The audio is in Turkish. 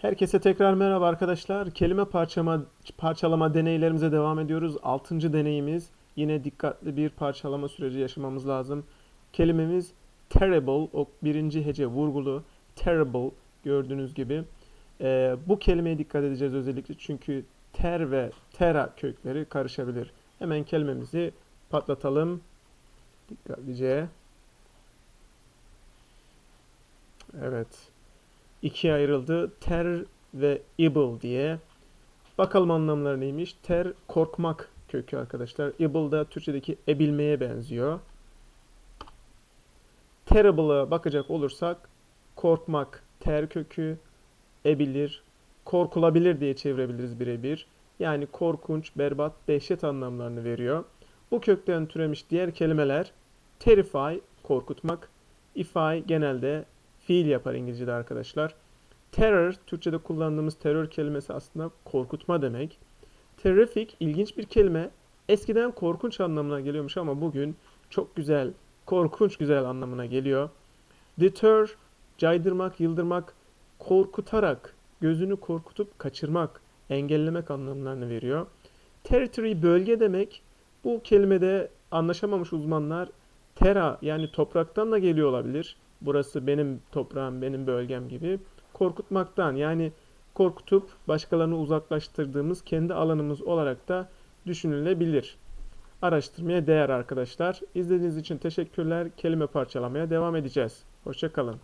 Herkese tekrar merhaba arkadaşlar. Kelime parçama, parçalama deneylerimize devam ediyoruz. Altıncı deneyimiz. Yine dikkatli bir parçalama süreci yaşamamız lazım. Kelimemiz terrible. O birinci hece vurgulu. Terrible gördüğünüz gibi. Ee, bu kelimeye dikkat edeceğiz özellikle çünkü ter ve tera kökleri karışabilir. Hemen kelimemizi patlatalım. Dikkatlice. Evet ikiye ayrıldı. Ter ve evil diye. Bakalım anlamları neymiş? Ter korkmak kökü arkadaşlar. Evil da Türkçedeki ebilmeye benziyor. Terrible'a bakacak olursak korkmak ter kökü, ebilir, korkulabilir diye çevirebiliriz birebir. Yani korkunç, berbat, dehşet anlamlarını veriyor. Bu kökten türemiş diğer kelimeler terrify, korkutmak, ify genelde fiil yapar İngilizce'de arkadaşlar. Terror, Türkçe'de kullandığımız terör kelimesi aslında korkutma demek. Terrific, ilginç bir kelime. Eskiden korkunç anlamına geliyormuş ama bugün çok güzel, korkunç güzel anlamına geliyor. Deter, caydırmak, yıldırmak, korkutarak, gözünü korkutup kaçırmak, engellemek anlamlarını veriyor. Territory, bölge demek. Bu kelimede anlaşamamış uzmanlar Terra yani topraktan da geliyor olabilir. Burası benim toprağım, benim bölgem gibi. Korkutmaktan yani korkutup başkalarını uzaklaştırdığımız kendi alanımız olarak da düşünülebilir. Araştırmaya değer arkadaşlar. İzlediğiniz için teşekkürler. Kelime parçalamaya devam edeceğiz. Hoşçakalın.